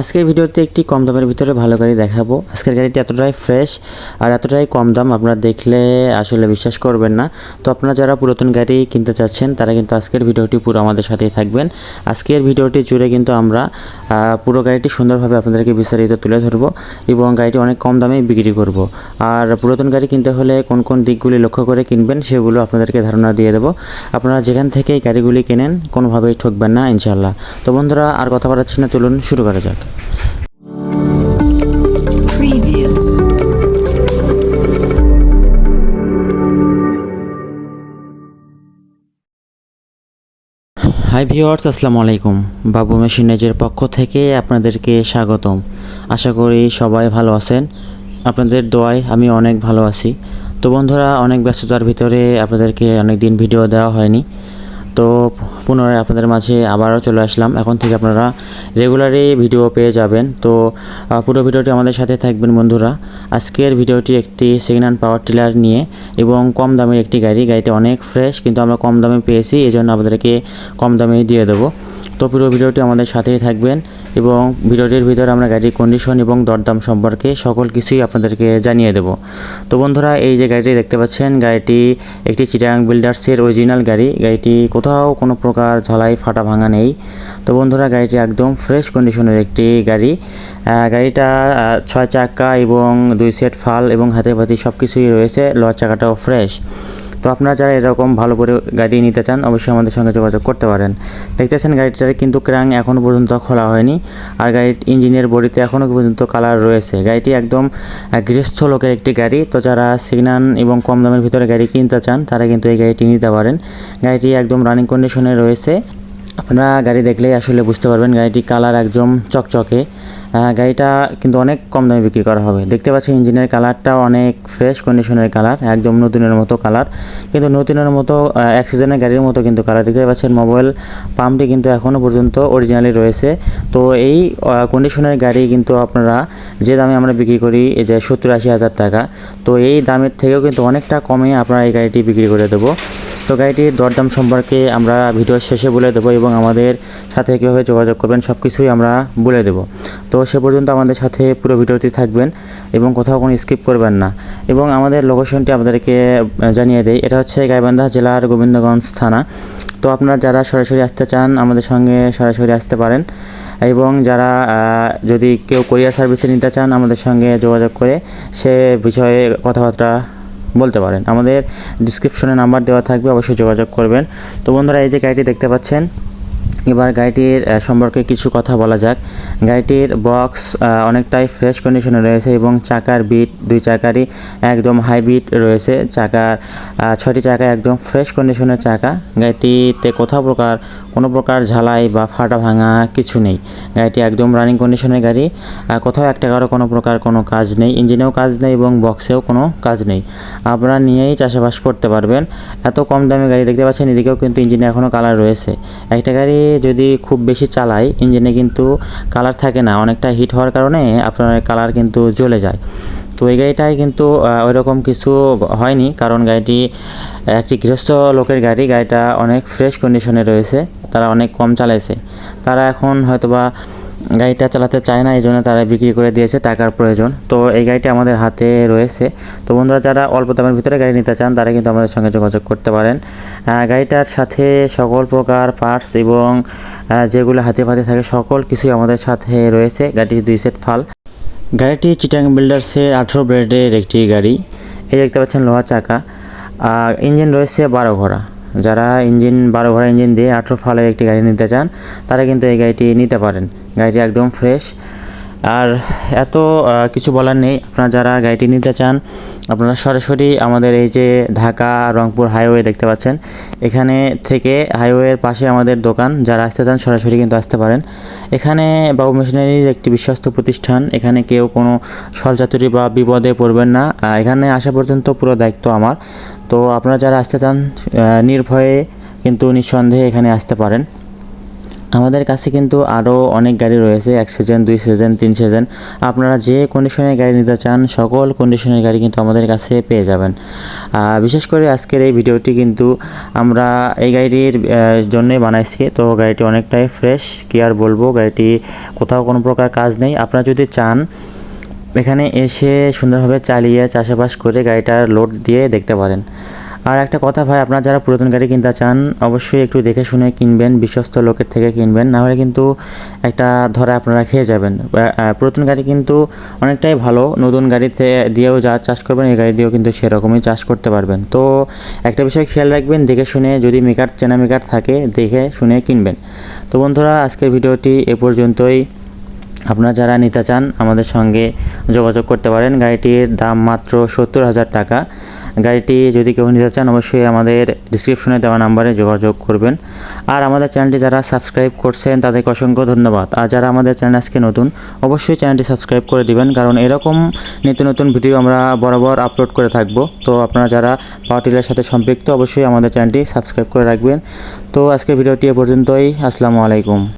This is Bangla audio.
আজকের ভিডিওতে একটি কম দামের ভিতরে ভালো গাড়ি দেখাবো। আজকের গাড়িটি এতটাই ফ্রেশ আর এতটাই কম দাম, আপনারা দেখলে আসলে বিশ্বাস করবেন না। তো আপনারা যারা পুরাতন গাড়ি কিনতে চাচ্ছেন, তারা কিন্তু আজকের ভিডিওটি পুরো আমাদের সাথেই থাকবেন। আজকের ভিডিওটি জুড়ে কিন্তু আমরা পুরো গাড়িটি সুন্দরভাবে আপনাদেরকে বিস্তারিত তুলে ধরবো এবং গাড়িটি অনেক কম দামে বিক্রি করব। আর পুরাতন গাড়ি কিনতে হলে কোন কোন দিকগুলি লক্ষ্য করে কিনবেন সেগুলো আপনাদেরকে ধারণা দিয়ে দেবো। আপনারা যেখান থেকেই গাড়িগুলি কেনেন, কোনোভাবেই ঠকবেন না ইনশাল্লাহ তো বন্ধুরা, আর কথা বাড়াচ্ছি না, চলুন শুরু করা যাক. হাই ভিওয়ার্স আসসালামু আলাইকুম। বাবু মেশিনেজের পক্ষ থেকে আপনাদেরকে স্বাগতম। আশা করি সবাই ভালো আছেন। আপনাদের দোয়ায় আমি অনেক ভালো আছি। তো বন্ধুরা, অনেক ব্যস্ততার ভিতরে আপনাদেরকে অনেক দিন ভিডিও দেওয়া হয়নি। তো পুনরায় আপনাদের মাঝে আবারও চলে আসলাম। এখন থেকে আপনারা রেগুলারই ভিডিও পেয়ে যাবেন। তো পুরো ভিডিওটি আমাদের সাথে থাকবেন বন্ধুরা। আজকের ভিডিওটি একটি সেকেন্ড পাওয়ার টিলার নিয়ে এবং কম দামের একটি গাড়ি। গাড়িটা অনেক ফ্রেশ কিন্তু আমরা কম দামে পেয়েছি এই জন্য আপনাদেরকে কম দামেই দিয়ে দেবো। তো পুরো ভিডিওটি আমাদের সাথেই থাকবেন এবং ভিডিওটির ভিতরে আমরা গাড়ির কন্ডিশন এবং দরদাম সম্পর্কে সকল কিছুই আপনাদেরকে জানিয়ে দেব। তো বন্ধুরা, এই যে গাড়িটি দেখতে পাচ্ছেন, গাড়িটি একটি চিটাগাং বিল্ডার্সের অরিজিনাল গাড়ি। গাড়িটি কোথাও কোনো প্রকার ঝালাই ফাটা ভাঙা নেই। তো বন্ধুরা, গাড়িটি একদম ফ্রেশ কন্ডিশনের একটি গাড়ি। গাড়িটা ছয় চাকা এবং দুই সেট ফাল এবং হাতে পাতি সব কিছুই রয়েছে। লোহার চাকাটাও ফ্রেশ তো আপনারা যারা এরকম ভালো করে গাড়ি নিতে চান, অবশ্যই আমাদের সঙ্গে যোগাযোগ করতে পারেন। দেখতেছেন গাড়িটার কিন্তু ক্রাং এখনও পর্যন্ত খোলা হয়নি আর গাড়ির ইঞ্জিনের বডিতে এখনও পর্যন্ত কালার রয়েছে। গাড়িটি একদম গৃহস্থ লোকের একটি গাড়ি। তো যারা সিগনান এবং কম দামের ভিতরে গাড়ি কিনতে চান, তারা কিন্তু এই গাড়িটি নিতে পারেন। গাড়িটি একদম রানিং কন্ডিশনে রয়েছে। আপনারা গাড়ি দেখলেই আসলে বুঝতে পারবেন গাড়িটি কালার একদম চকচকে। গাড়িটা কিন্তু অনেক কম দামে বিক্রি করা হবে। দেখতে পাচ্ছেন ইঞ্জিনের কালারটাও অনেক ফ্রেশ কন্ডিশনের কালার, একদম নতুনের মতো কালার। কিন্তু নতুনের মতো এক সিজনের গাড়ির মতো কিন্তু কালার। দেখতে পাচ্ছেন মোবাইল পাম্পটি কিন্তু এখনও পর্যন্ত অরিজিনালি রয়েছে। তো এই কন্ডিশনের গাড়ি কিন্তু আপনারা যে দামে আমরা বিক্রি করি যে সত্তর আশি হাজার টাকা, তো এই দামের থেকেও কিন্তু অনেকটা কমে আপনারা এই গাড়িটি বিক্রি করে দেবো। তো গাড়িটির দরদাম সম্পর্কে আমরা ভিডিওর শেষে বলে দেবো এবং আমাদের সাথে কীভাবে যোগাযোগ করবেন সব কিছুই আমরা বলে দেবো। তো সে পর্যন্ত আমাদের সাথে পুরো ভিডিওটি থাকবেন এবং কোথাও কোনো স্কিপ করবেন না। এবং আমাদের লোকেশনটি আপনাদেরকে জানিয়ে দেয় এটা হচ্ছে গাইবান্ধা জেলার গোবিন্দগঞ্জ থানা। তো আপনারা যারা সরাসরি আসতে চান, আমাদের সঙ্গে সরাসরি আসতে পারেন। এবং যারা যদি কেউ কোরিয়ার সার্ভিসে নিতে চান, আমাদের সঙ্গে যোগাযোগ করে সে বিষয়ে কথাবার্তা বলতে পারেন। আমাদের ডিসক্রিপশনে নাম্বার দেওয়া থাকবে, অবশ্যই যোগাযোগ করবেন। তো বন্ধুরা, এই যে গাড়িটি দেখতে পাচ্ছেন এবার গাড়িটির সম্পর্কে কিছু কথা বলা যাক। গাড়িটির বক্স অনেকটাই ফ্রেশ কন্ডিশনে রয়েছে এবং চাকার বিট দুই চাকারই একদম হাই বিট রয়েছে। চাকার ছয়টি চাকা একদম ফ্রেশ কন্ডিশনের চাকা। গাড়িটিতে কোথাও প্রকার, কোনো প্রকার ঝালাই বা ফাটা ভাঙা কিছু নেই। গাড়িটি একদম রানিং কন্ডিশনের গাড়ি। কোথাও এক টাকারও কোনো প্রকার কোনো কাজ নেই। ইঞ্জিনেও কাজ নেই এবং বক্সেও কোনো কাজ নেই। আপনারা নিয়েই চাষাবাস করতে পারবেন। এত কম দামে গাড়ি দেখতে পাচ্ছেন, এদিকেও কিন্তু ইঞ্জিনে এখনও কালার রয়েছে। একটা গাড়ি যদি খুব বেশি চালাই ইঞ্জিনে কিন্তু কালার থাকে না, অনেকটা হিট হওয়ার কারণে আপনার কালার কিন্তু জ্বলে যায়। তো এই গাড়িটায় কিন্তু ওই রকম কিছু হয়নি, কারণ গাড়িটি একটি গৃহস্থ লোকের গাড়ি, গাড়িটা অনেক ফ্রেশ কন্ডিশনে রয়েছে, তারা অনেক কম চালাইছে। তারা এখন হয়তোবা গাড়িটা চালাতে চায় না এই জন্য তারা বিক্রি করে দিয়েছে টাকার প্রয়োজন। তো এই গাড়িটি আমাদের হাতে রয়েছে। তো বন্ধুরা, যারা অল্প দামের ভিতরে গাড়ি নিতে চান, তারা কিন্তু আমাদের সঙ্গে যোগাযোগ করতে পারেন। গাড়িটার সাথে সকল প্রকার পার্টস এবং যেগুলো হাতে ফাতে থাকে, সকল কিছুই আমাদের সাথে রয়েছে। গাড়িটি দুই সেট ফাল। গাড়িটি চিটাং বিল্ডার্সের আঠেরো ব্রেডের একটি গাড়ি। এই দেখতে পাচ্ছেন লোহা চাকা। ইঞ্জিন রয়েছে বারো ঘোড়া। যারা ইঞ্জিন, বারো ঘোড়া ইঞ্জিন দিয়ে আঠেরো ফালের একটি গাড়ি নিতে চান, তারা কিন্তু এই গাড়িটি নিতে পারেন। গাড়িটি একদম ফ্রেশ আর এত কিছু বলার নেই। আপনারা যারা গাড়িটি নিতে চান, আপনারা সরাসরি আমাদের এই যে ঢাকা রংপুর হাইওয়ে দেখতে পাচ্ছেন। এখানে থেকে হাইওয়ের পাশে আমাদের দোকান, যারা আসতে চান সরাসরি কিন্তু আসতে পারেন। এখানে বাবু মেশিনারিজ একটি বিশ্বস্ত প্রতিষ্ঠান। এখানে কেউ কোনো সলচাতুরি বা বিপদে পড়বেন না। এখানে আসা পর্যন্ত পুরো দায়িত্ব আমার। তো আপনারা যারা আসতে চান নির্ভয়ে কিন্তু নিঃসন্দেহে এখানে আসতে পারেন। আমাদের কাছে কিন্তু আরও অনেক গাড়ি রয়েছে, এক সিজন দুই সিজন তিন সিজন আপনারা যে কন্ডিশনের গাড়ি নিতে চান, সকল কন্ডিশনের গাড়ি কিন্তু আমাদের কাছে পেয়ে যাবেন। বিশেষ করে আজকের এই ভিডিওটি কিন্তু আমরা এই গাড়িটির জন্যই বানাইছি। তো গাড়িটি অনেকটাই ফ্রেশ কি আর বলব, গাড়িটি কোথাও কোনো প্রকার কাজ নেই। আপনারা যদি চান, এখানে এসে সুন্দরভাবে চালিয়ে চাষাবাস করে গাড়িটার লোড দিয়ে দেখতে পারেন। আর একটা কথা ভাই, আপনারা যারা পুরাতন গাড়ি কিনতে চান, অবশ্যই একটু দেখে শুনে কিনবেন, বিশ্বস্ত লোকের থেকে কিনবেন নাহলে কিন্তু একটা ধরে আপনারা খেয়ে যাবেন। পুরাতন গাড়ি কিন্তু অনেকটাই ভালো, নতুন গাড়িতে দিয়েও যা চাষ করবেন, এই গাড়ি দিয়েও কিন্তু সেরকমই চাষ করতে পারবেন। তো একটা বিষয় খেয়াল রাখবেন, দেখে শুনে যদি মেকার, চেনা মেকার থাকে, দেখে শুনে কিনবেন। তো বন্ধুরা, আজকের ভিডিওটি এ পর্যন্তই। আপনারা যারা নিতে চান আমাদের সঙ্গে যোগাযোগ করতে পারেন। গাড়িটির দাম মাত্র সত্তর হাজার টাকা। গাড়িটি যদি কেউ নিতে চান অবশ্যই আমাদের ডিসক্রিপশনে দেওয়া নাম্বারে যোগাযোগ করবেন। আর আমাদের চ্যানেলটি যারা সাবস্ক্রাইব করছেন, তাদেরকে অসংখ্য ধন্যবাদ। আর যারা আমাদের চ্যানেল আজকে নতুন, অবশ্যই চ্যানেলটি সাবস্ক্রাইব করে দিবেন। কারণ এরকম নিত্য নতুন ভিডিও আমরা বরাবর আপলোড করে থাকব। তো আপনারা যারা পাওয়ার সাথে সম্পৃক্ত, অবশ্যই আমাদের চ্যানেলটি সাবস্ক্রাইব করে রাখবেন। তো আজকে ভিডিওটি এ পর্যন্তই। আসসালামু আলাইকুম।